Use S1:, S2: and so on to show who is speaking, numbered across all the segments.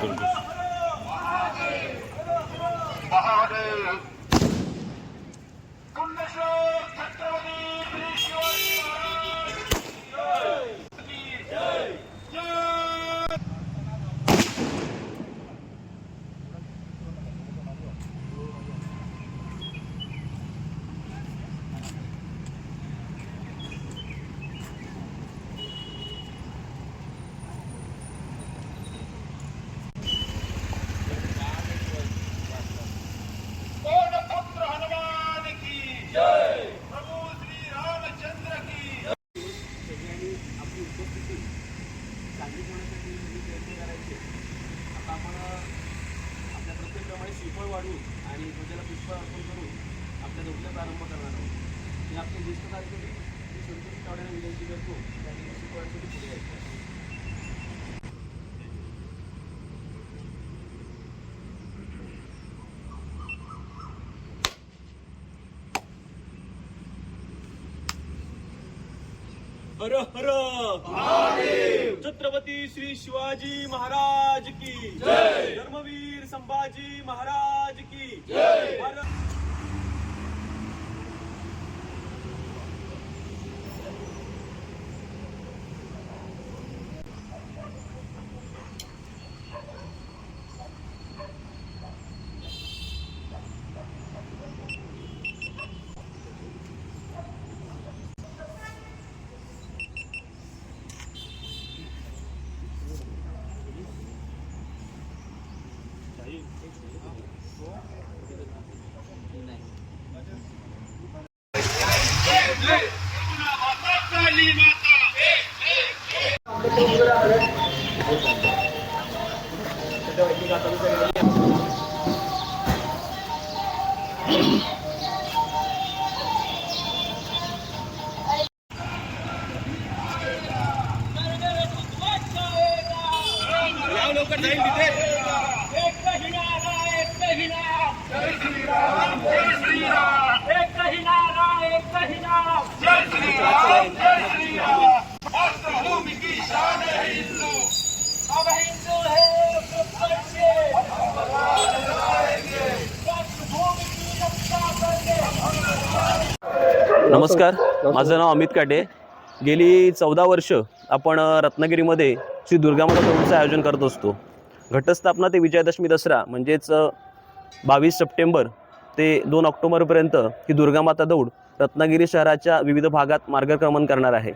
S1: tutturdu. फळ वाढू आणि पूजेला पुष्प अर्पण करून आपल्या दौडला प्रारंभ करणार आहोत. मी आपले ज्येष्ठ नागरिक मी संतोष तावड्याला विनंती करतो त्यांनी पुढे यायचं हर हर छत्रपती श्री शिवाजी महाराज की जय. धर्मवीर संभाजी महाराज की जय. लवकर जाईल तिथे
S2: नमस्कार. माझं नाव अमित काटे. गेली चौदा वर्ष आपण रत्नागिरीमध्ये श्री दुर्गामाता दौडचं आयोजन करत असतो. घटस्थापना ते विजयादशमी दसरा म्हणजेच बावीस सप्टेंबर ते दोन ऑक्टोबरपर्यंत ही दुर्गामाता दौड रत्नागिरी शहराच्या विविध भागात मार्गक्रमण करणार आहे.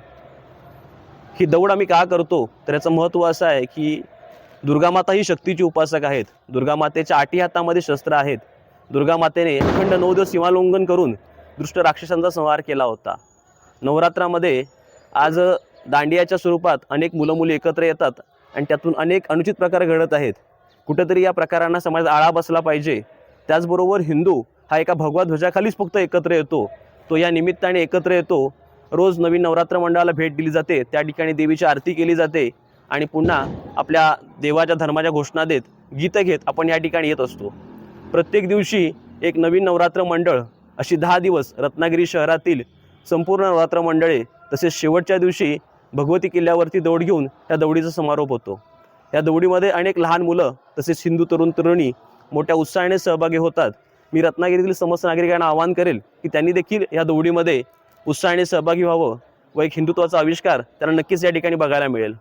S2: ही दौड आम्ही का करतो? तर याचं महत्त्व असं आहे की दुर्गामाता ही शक्तीची उपासक आहेत. दुर्गामातेच्या आठी हातामध्ये शस्त्र आहेत. दुर्गामातेने अखंड नऊ दिवस सीमालोंघन करून दुष्ट राक्षसांचा संहार केला होता. नवरात्रामध्ये आज दांडियाच्या स्वरूपात अनेक मुलं मुली एकत्र येतात आणि त्यातून अनेक अनुचित प्रकार घडत आहेत. कुठेतरी या प्रकारांना समाजात आळा बसला पाहिजे. त्याचबरोबर हिंदू हा एका भगवा ध्वजाखालीच फक्त एकत्र येतो. तो या निमित्ताने एकत्र येतो. रोज नवीन नवरात्र मंडळाला भेट दिली जाते. त्या ठिकाणी देवीची आरती केली जाते आणि पुन्हा आपल्या देवाच्या धर्माच्या घोषणा देत गीतं घेत आपण या ठिकाणी येत असतो. प्रत्येक दिवशी एक नवीन नवरात्र मंडळ अशी दहा दिवस रत्नागिरी शहरातील संपूर्ण नवरात्र मंडळे तसेच शेवटच्या दिवशी भगवती किल्ल्यावरती दौड घेऊन त्या दौडीचा समारोप होतो. या दौडीमध्ये अनेक लहान मुलं तसेच हिंदू तरुण तरुणी मोठ्या उत्साहाने सहभागी होतात. मी रत्नागिरीतील समस्त नागरिकांना आवाहन करेल की त्यांनी देखील या दौडीमध्ये उत्साहाने सहभागी व्हावं व एक हिंदुत्वाचा आविष्कार त्यांना नक्कीच या ठिकाणी बघायला मिळेल.